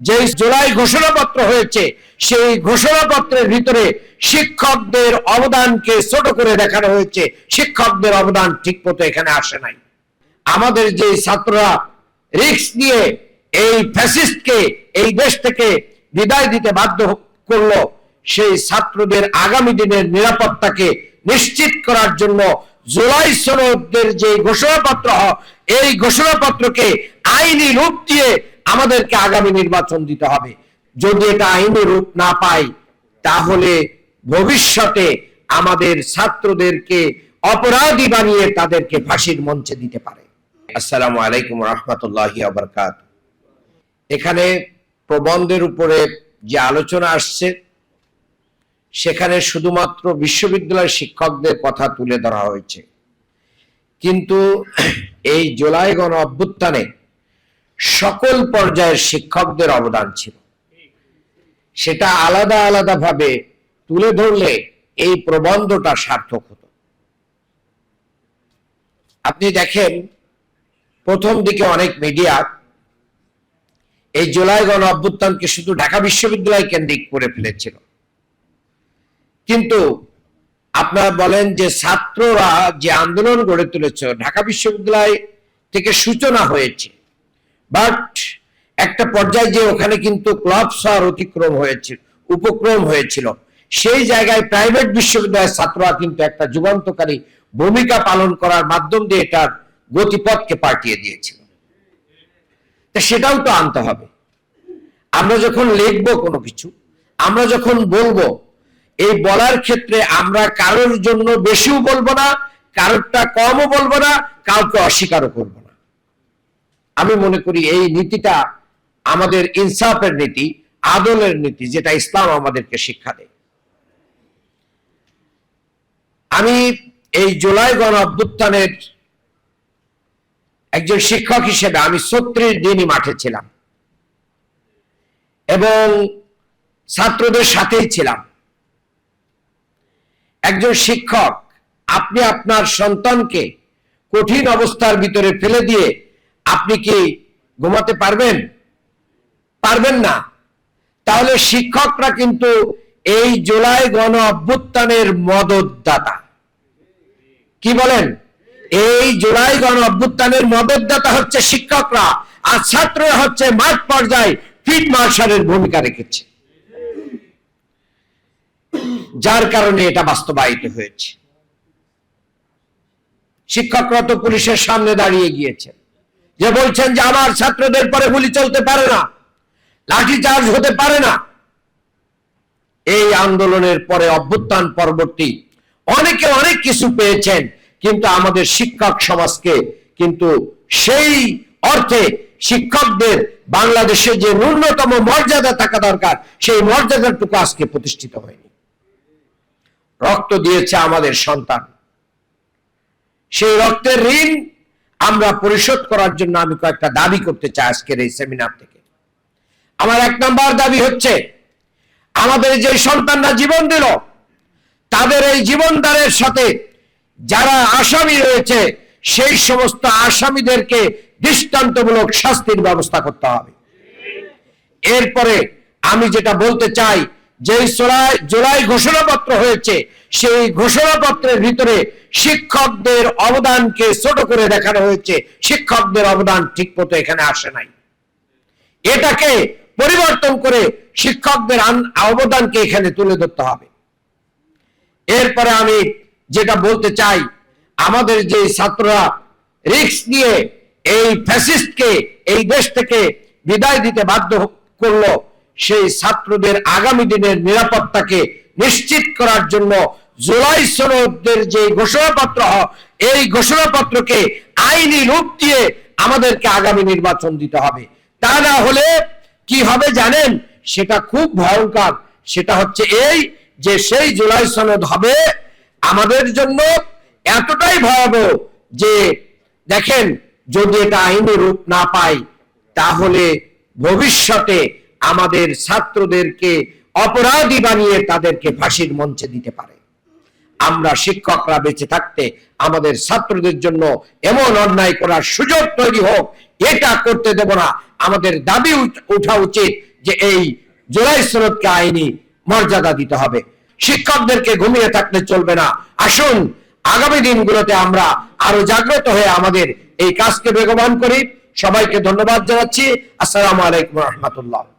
যে জুলাই ঘোষণাপত্র হয়েছে, সেই ঘোষণাপত্রের ভিতরে শিক্ষকদের অবদানকে ছোট করে দেখানো হয়েছে। শিক্ষকদের অবদান ঠিক মতো এখানে আসে নাই। আমাদের যে ছাত্ররা রিস্ক নিয়ে এই ফ্যাসিস্টকে, এই দেশ থেকে বিদায় দিতে বাধ্য করল, সেই ছাত্রদের আগামী দিনের নিরাপত্তাকে নিশ্চিত করার জন্য জুলাই সনদের যে ঘোষণাপত্র, এই ঘোষণাপত্রকে আইনি রূপ দিয়ে আমাদেরকে আগামী নির্বাচন দিতে হবে। যদি এটা আইনি রূপ না পাই, তাহলে ভবিষ্যতে আমাদের ছাত্রদেরকে অপরাধী বানিয়ে তাদেরকে ফাঁসির মঞ্চে দিতে পারে। আসসালামু আলাইকুম রহমতুল্লাহি আবরকাত এখানে প্রবন্ধের উপরে যে আলোচনা আসছে, সেখানে শুধুমাত্র বিশ্ববিদ্যালয়ের শিক্ষকদের কথা তুলে ধরা হয়েছে। কিন্তু এই জুলাই গণ অভ্যুত্থানে সকল পর্যায়ের শিক্ষকদের অবদান ছিল। সেটা আলাদা আলাদা ভাবে তুলে ধরলে এই প্রবন্ধটা সার্থক হতো। আপনি দেখেন, প্রথম দিকে অনেক মিডিয়া এই জুলাই গণ অভ্যুত্থানকে শুধু ঢাকা বিশ্ববিদ্যালয় কেন্দ্রিক করে ফেলেছিল। কিন্তু আপনারা বলেন যে ছাত্ররা যে আন্দোলন গড়ে তুলেছে, ঢাকা বিশ্ববিদ্যালয় থেকে সূচনা হয়েছে। বাট একটা পর্যায়ে যে ওখানে কিন্তু ক্লাব শহর অতিক্রম হয়েছিল, উপক্রম হয়েছিল। সেই জায়গায় প্রাইভেট বিশ্ববিদ্যালয়ের ছাত্ররা কিন্তু একটা যুগান্তকারী ভূমিকা পালন করার মাধ্যম দিয়ে এটার গতিপথকে পাল্টিয়ে দিয়েছিল। সেটাও তো আনতে হবে। আমরা যখন লিখব কোনো কিছু, আমরা যখন বলব, এই বলার ক্ষেত্রে আমরা কারোর জন্য বেশিও বলব না, কারোরটা কমও বলব না, কাউকে অস্বীকারও করব না। আমি মনে করি এই নীতিটা আমাদের ইনসাফের নীতি, আদলের নীতি, যেটা ইসলাম আমাদেরকে শিক্ষা দেয়। আমি এই জুলাই গণ অভ্যুত্থানের একজন শিক্ষক হিসেবে আমি ছত্রিশ দিনই মাঠে ছিলাম। এবং ছাত্রদের সাথেই ছিলাম। একজন শিক্ষক, আপনি আপনার সন্তানকে কঠিন অবস্থার ভিতরে ফেলে দিয়ে আপনি কি ঘুমাতে পারবেন? পারবেন না। তাহলে শিক্ষকরা কিন্তু এই জুলাই গণ অভ্যুত্থানের মদতদাতা। কি বলেন? এই জুলাই গণ অভ্যুত্থানের মদতদাতা হচ্ছে শিক্ষকরা, আর ছাত্ররা হচ্ছে মাঠ পর্যায়ে ফিট মার্শালের ভূমিকা রেখেছে। যার কারণে এটা বাস্তবায়িত হয়েছে। শিক্ষকরা তো পুলিশের সামনে দাঁড়িয়ে গিয়েছে যে বলছেন যে আমার ছাত্রদের পরে গুলি চলতে পারে না, লাঠি চার্জ হতে পারে না। এই আন্দোলনের পরে অভ্যুত্থান পরবর্তী অনেকে অনেক কিছু পেয়েছেন, কিন্তু আমাদের শিক্ষক সমাজকে কিন্তু সেই অর্থে শিক্ষকদের বাংলাদেশে যে ন্যূনতম মর্যাদা থাকা দরকার, সেই মর্যাদাটুকু আজকে প্রতিষ্ঠিত হয়নি। রক্ত দিয়েছে আমাদের সন্তান। সেই রক্তের ঋণ আমরা পরিশোধ করার জন্য আমি কয়েকটা দাবি করতে চাই আজকের এই সেমিনার থেকে। আমার এক নম্বর দাবি হচ্ছে, আমাদের যে সন্তানরা জীবন দিল, তাদের এই জীবনদানের সাথে যারা আসামি রয়েছে, সেই সমস্ত আসামিদেরকে দৃষ্টান্তমূলক শাস্তির ব্যবস্থা করতে হবে। এরপরে আমি যেটা বলতে চাই যে জুলাই ঘোষণাপত্র হয়েছে, সেই ঘোষণাপত্রের ভিতরে শিক্ষকদের অবদানকে ছোট করে দেখানো হয়েছে। শিক্ষকদের অবদান ঠিক মতো এখানে আসে নাই। এটাকে পরিবর্তন করে শিক্ষকদের অবদানকে এখানে তুলে ধরতে হবে। এরপরে আমি যেটা বলতে চাই, আমাদের যে ছাত্ররা রিস্ক নিয়ে এই ফ্যাসিস্টকে, এই দেশ থেকে বিদায় দিতে বাধ্য করল, সেই ছাত্রদের আগামী দিনের নিরাপত্তাকে নিশ্চিত করার জন্য জুলাই সনদের যে ঘোষণাপত্র এই ঘোষণাপত্রকে আইনি রূপ দিয়ে আমাদেরকে আগামী নির্বাচন দিতে হবে। তা না হলে কি হবে জানেন? সেটা খুব ভয়ঙ্কর। সেটা হচ্ছে এই যে সেই জুলাই সনদ হবে, আমাদের জন্য এতটাই ভয়াবহ যে, দেখেন, যদি এটা আইনি রূপ না পায় তাহলে ভবিষ্যতে আমাদের ছাত্রদেরকে অপরাধী বানিয়ে তাদেরকে ফাঁসির মঞ্চে দিতে পারে। আমরা শিক্ষকরা বেঁচে থাকতে আমাদের ছাত্রদের জন্য এমন অন্যায় করার সুযোগ তৈরি হোক, এটা করতে দেব না। আমাদের দাবি উঠ- উচিত যে এই জোলাই সনদকে আইনি মর্যাদা দিতে হবে। শিক্ষকদেরকে ঘুমিয়ে থাকলে চলবে না। আসুন, আগামী দিনগুলোতে আমরা আরও জাগ্রত হয়ে আমাদের এই কাজকে বেগবান করি। সবাইকে ধন্যবাদ জানাচ্ছি। আসসালামু আলাইকুম রহমতুল্লাহ।